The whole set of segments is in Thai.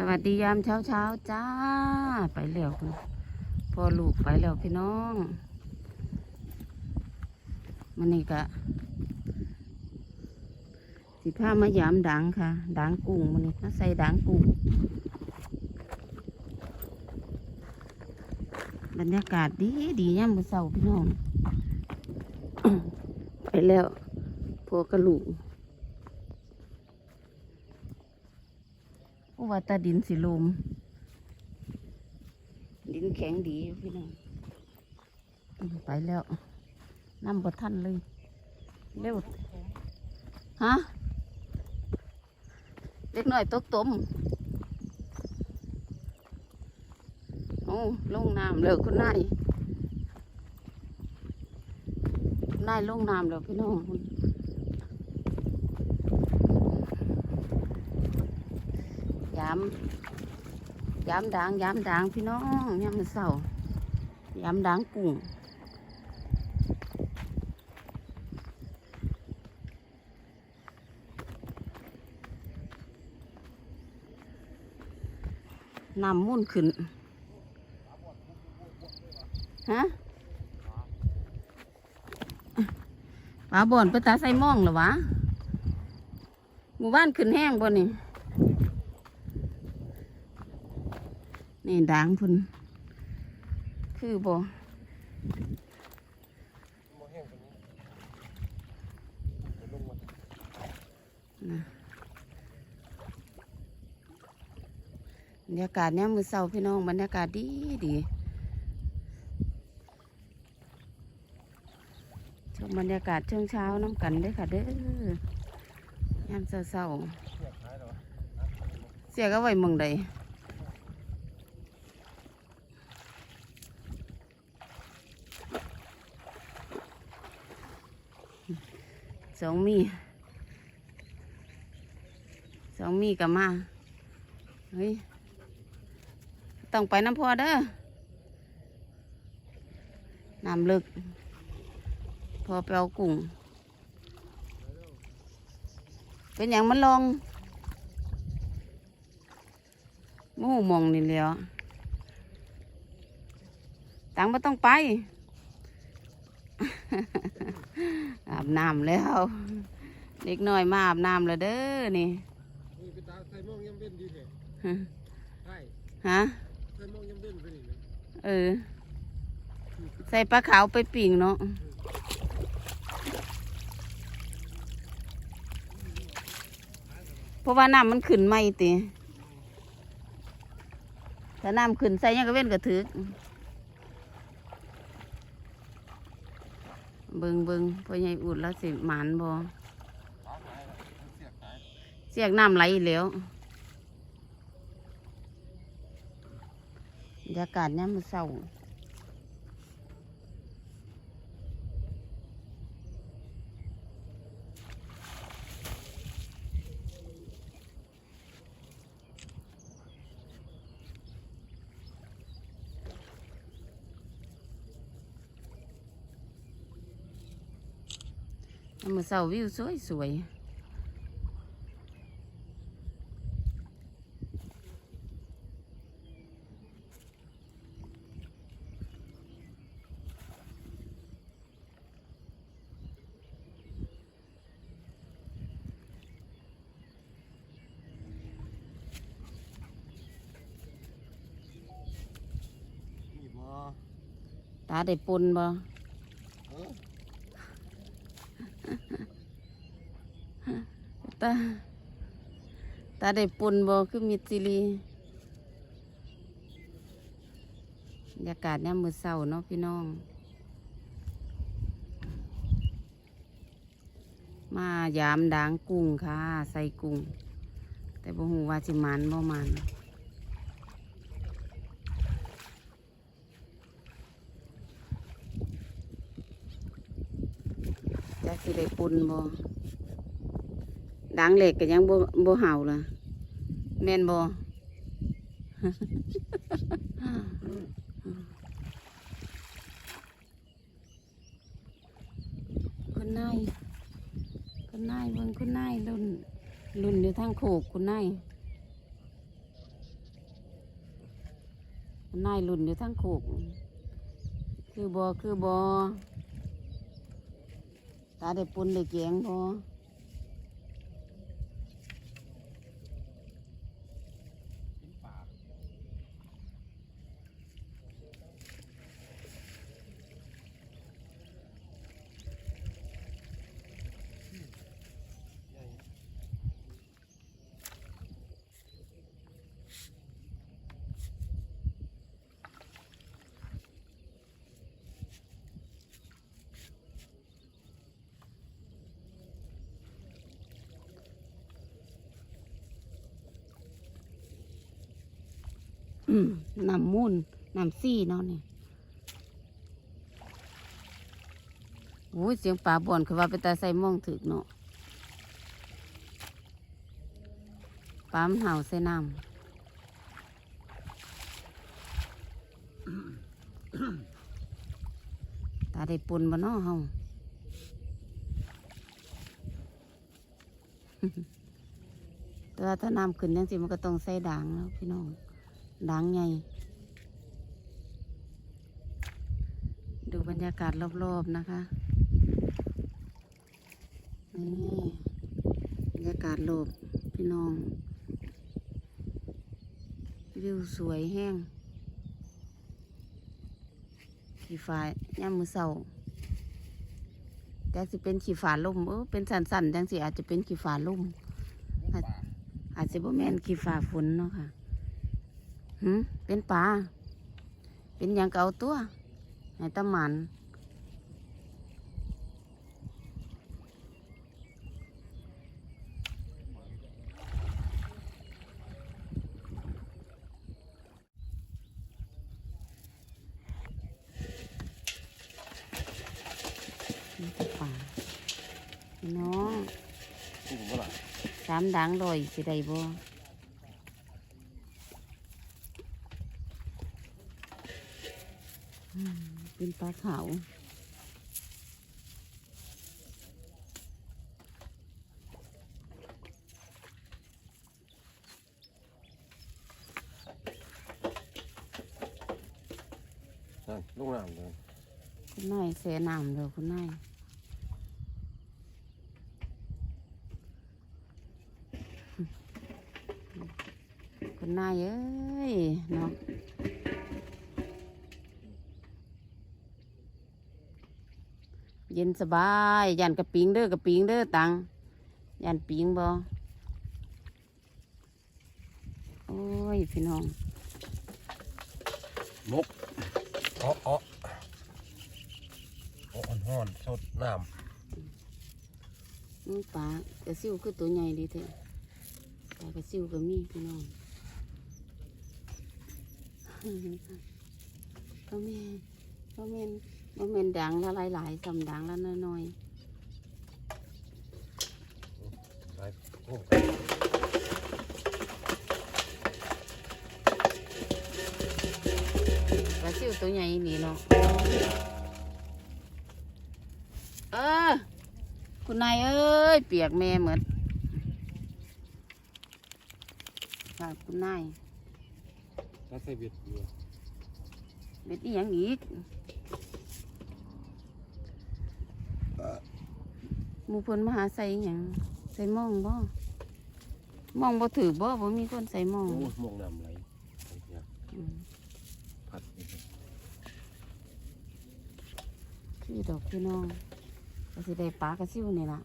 สวัสดียามเช้าเช้าๆจ้า ไปแล้วคุณพ่อลูกไปแล้วพี่น้องมันนี่กะสิผ้ามายามดังค่ะดังกุ้งมันนี่มาใส่ดังกุ้งบรรยากาศดีดีย่ามมื้อเช้าพี่น้อง ไปแล้วพวกกระลูก เพราะว่าตาดินสิลม ดินแข็งดีอยู่พี่น้องอืมไปแล้วน้ำบดทันเลย เร็ว ฮะ เล็กน้อยตกต้มโอ้ลงน้ำเลยคุณนายคุณนายลงน้ำแล้วพี่น้อง ยามยามด่างยามด่างพี่น้องยามเช้ายามด่างกุ้งน้ำมุ่นขึ้น ฮะปลาบ่อนไปตาใส่ม่องเหรอวะ หมู่บ้านขึ้นแห้งบ่นี่ นี่ด่างพุ่นคือบ่บ่แห้งกว่านี้เดี๋ยวลงมาบรรยากาศเนี่ยมือเศร้าพี่น้องบรรยากาศดีดีชมบรรยากาศเช้าเช้าน้ำกันเด้ค่ะเด้อยามเศร้าเศร้าเสียก็ไว้มองใด สองมีสองมีกับมาเฮ้ยต้องไปน้ำพอเด้อน้ำลึก พอไปเอากุ้งเป็นอย่างมันลองมู่มองนี่แหล้วตังไม่ต้องไป อาบน้ำแล้วเด็กน้อยมาอาบน้ำแล้วเด้อนี่นี่ไปตาใส่มองยำเว้นดีแท้ใช่ฮะใส่หมองยำเว้นไปนี่นเออ ใส่ปลาขาวไปปิ่งเนาะเพราะว่าน้ำมันขึ้นไม่ติถ้าน้ำขึ้นใส่ยังก็เว้นกระถึก เบิงเบิงพ่อใหญ่อุดแล้วสิหมานบ่เสียบท้ายเสียกน้ำไหลอีกแล้วบรรยากาศเนี่ยมันเศร้า มมือเศร้าวิวสวยสวยๆนี่บ่ตาได้ปนบ่ เออ ตาตาได้ปนบ่คือมีซีรีบรรยากาศเนี่ยมือเศร้าเนาะพี่น้อง มายามด่างกุ้งค่ะ ใส่กุ้ง แต่บ่ฮู้ว่าสิมันบ่มันจะสิได้ปนบ่ ด่างเหล็กก็ยังบ่บ่เห่าล่ะแม่นบ่คุณนายคุณนายเบิ่งคุณนายรุ่นรุ่นอยู่ทางโขกคุณนายคุณนายรุ่นอยู่ทั้งโคกคือบอคือบอตาได้ปุนได้แกงบอ อืมน้ำมูนน้ำซี่เนาะนี่โอ้ยเสียงป่าบ่อนคือว่าไปตาใส่หมองถึกเนาะปลามเห่าใส่น้ำตาได้ปนบ่เนาะเฮาแต่ว่าถ้าน้ำขึ้นจังสิมันก็ต้องใส่ด่างแล้วพี่น้อง ด่างใหญ่ดูบรรยากาศรอบๆนะคะ นี่บรรยากาศรอบพี่น้อง วิวสวยแห้งขี่ฟ้าย่ามมือเสาแต่สิเป็นขี่ฟ้าล่มเออเป็นสันๆจังสิอาจจะเป็นขี่ฟ้าล่มอาจจจะบ่แม่นขี่ฟ้าฝนเนาะค่ะ หืมเป็นปลาเป็นอย่างเก่าตัวให้ตะหมันนี่แต่ป่าพี่น้องถูกเมื่อไหร่สามดังลอยสิได้บ่อืม เป็นปลาขาวนั่นลูกน้ำเลยคุณนายเสียน้ำเลยคุณนายคุณนายเอ้ยเนาะ เย็นสบายยันกระปิงเด้อกระปิงเด้อตังยันปิงบ่โอ้ยพี่น้องมกอ๋ออ๋อโอ้อ่อนๆสดน้อืมปลากระซิวคือตัวใหญ่ดีเถอะปลากระซิวก็มีพี่น้องก็แม่ก็แม่ นก็แม่นดังละหลายๆสำดังละน้อยำไปโอ้ๆปลาซิวตัวใหญ่นี่เนาะเออคุณนายเอ้ยเปียกแม่เหมือนค่ะคุณนาย ถ้าใส่เบ็ดอยู่เบ็ดอีหยังอีก มูเพิ่นมาหาใส่อีหยังใส่หมองบ่หมองบ่ถือบ่บ่มีคนใส่หมองโอ้มองน้ำไหลไปเนี่ยอืมพัดไปเลยคือดอกพี่น้องก็สิได้ปลากระซิวนี่ล่ะ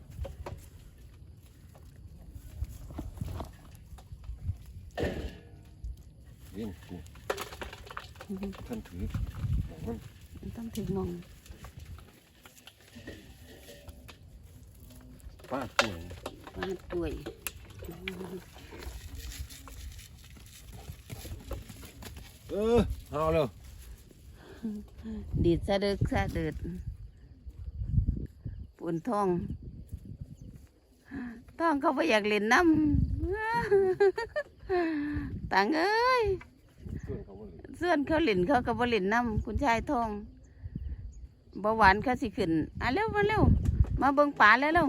เล่นกูท่านถือของมันมันต้องถึงหมอง ป้าป่วยปลาป่วยเออเอาเลยดีดสะเดึกสะเดืดปุ่นท้องท้องเขาไปอยากเล่นน้ำตังเอ้ยเพื่อนเขาบ่เลยเสื่อนเขาเล่นเขาก็บ่เล่นน้ำคุณชายทองเบาหวานเขาสิขึ้นอะเร็วมาเร็วมาเบิ่งป่าแล้วเร็ว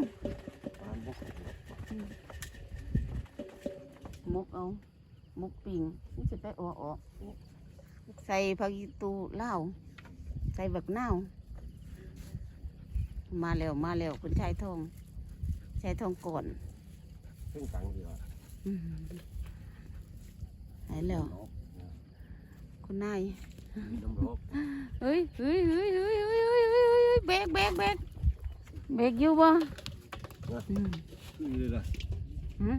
มกเอามกปิงนี่จะไปออกออกใส่ผักตูเล่าใส่แบบเน่ามาแล้วมาแล้วคุณชายทองชายทองก่อนขึ้นตังดีกว่าหนยแล้วคุณนายเฮ้ยเฮ้ยเฮ้ยเฮ้ยเฮ้ยเฮ้ยเฮ้ยเบกเบกเบรกเบรกอยู่บ่อืม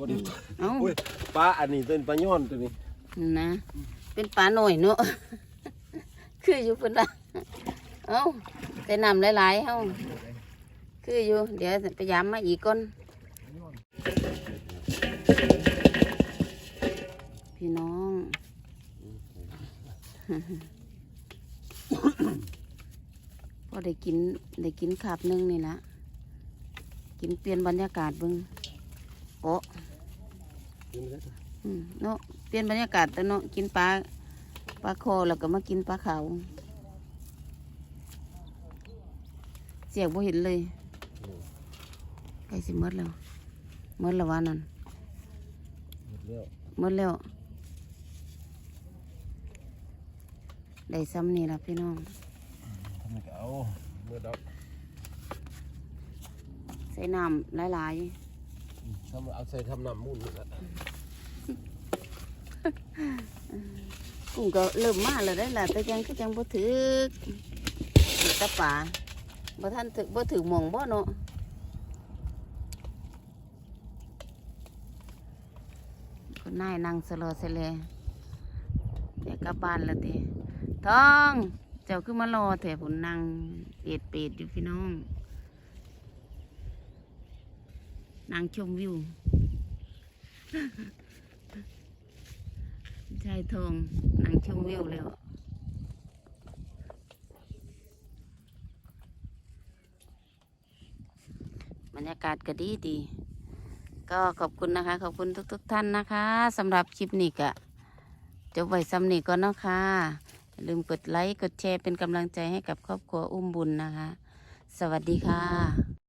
คือเลยล่ะหืมก็ดีเอ้า โอ้ยปลาอันนี้เป็นปลาย้อนตัวนี้นะ เป็นปลาหน่อยเนาะ คืออยู่เพิ่นละเอ้าใส่น้ำหลายๆเฮาคืออยู่ เดี๋ยวไปยามมาอีกก่อน พี่น้อง พอได้กิน ได้กินขาบหนึงนี่ละ กินเปลี่ยนบรรยากาศเบิ่งโอ้ อืมเนาะเปลี่ยนบรรยากาศแต่เนาะกินปลาปลาคอแล้วก็มากินปลาเขาวเสียกบ่เห็นเลยใกล้สิหมดแล้วหมดแล้ววานั่นเลี้ยวหมดแล้วได้ซ้ำนี่ละพี่น้องทำไมก็เอาเมื่อดอกใส่น้ำหลาย ทำเอาใส่ทำน้ำมูนนี่ละกุ้งก็เริ่มมาแล้วได้ล่ะแต่ยังก็ยังบ่ถึกนี่ตะป่าบ่ทันถึกบ่ถึกหมองบ่เนาะคนนายนั่งสโลอเสเลอยากกลับบ้านแล้วติท้อง เจ้าคือมารอแถวผมนั่งเปีดเปีดอยู่พี่น้อง นั่งชมวิวชายทองนั่งชมวิวแล้วบรรยากาศก็ดีดี ก็ขอบคุณนะคะ ขอบคุณทุกๆทท่านนะคะสำหรับคลิปนี้ก็จบไว้ซ้ำนี้ก่อนเนาะค่ะอย่าลืมกดไลค์ กดแชร์เป็นกำลังใจให้กับครอบครัวอุ้มบุญนะคะ สวัสดีค่ะ